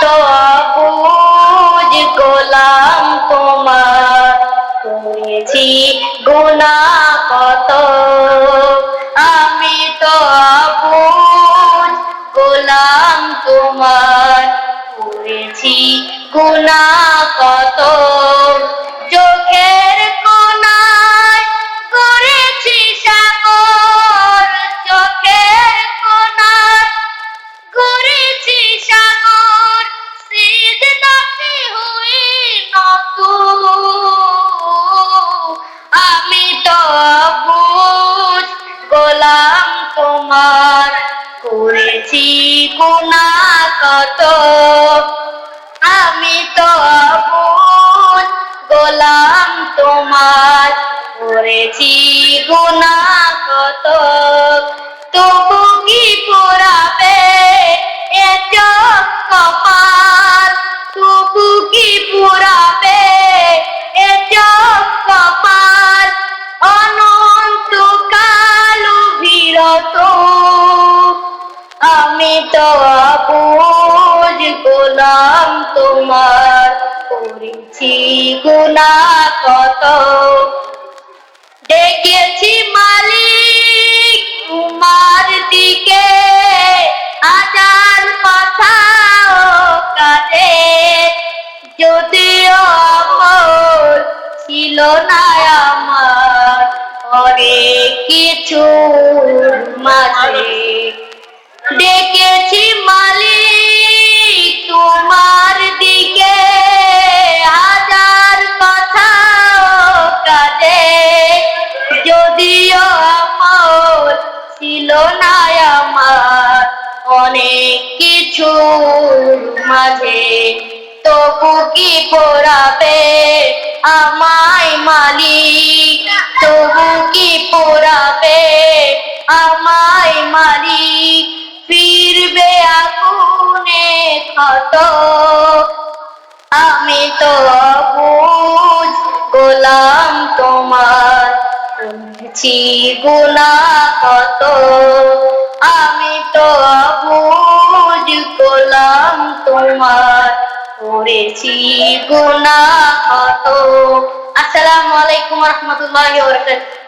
তো গোলাম তোমার। করেছি গুণা কত? আমি তো বুঝ গোলাম তোমার। করেছি গুণা কত? তোমার করেছি গুণা কত? আমি তো গোলাম তোমার করেছি গুণা কত? তবু কি পোড়াবে এ চোখ কপাল? তবু কি পোড়াবে এ চোখ কপাল? বুঝ গোলাম তোমার করেছি গুণা কত? ডেকেছি মালিক তোমার দিকে, আজান কথা ও কাজে। যদিও আমল ছিল না আমার অনেক কিছু মাঝে। ডেকেছি মালিক, তোমার দিকে হাজার কথা কাজে। যদিও আমার ছিল না আমার, অনেক কিছু মাঝে। তবু কি পোড়াবে আমায় মালিক? তবু কি পোড়াবে ক্ষত আমি তো বুঝ গোলাম তোমার। করেছি গুণা কত। আমি তো বুঝ গোলাম তোমার। করেছি গুণা কত। আসসালামু আলাইকুম রহমতুল্লাহ বরকাত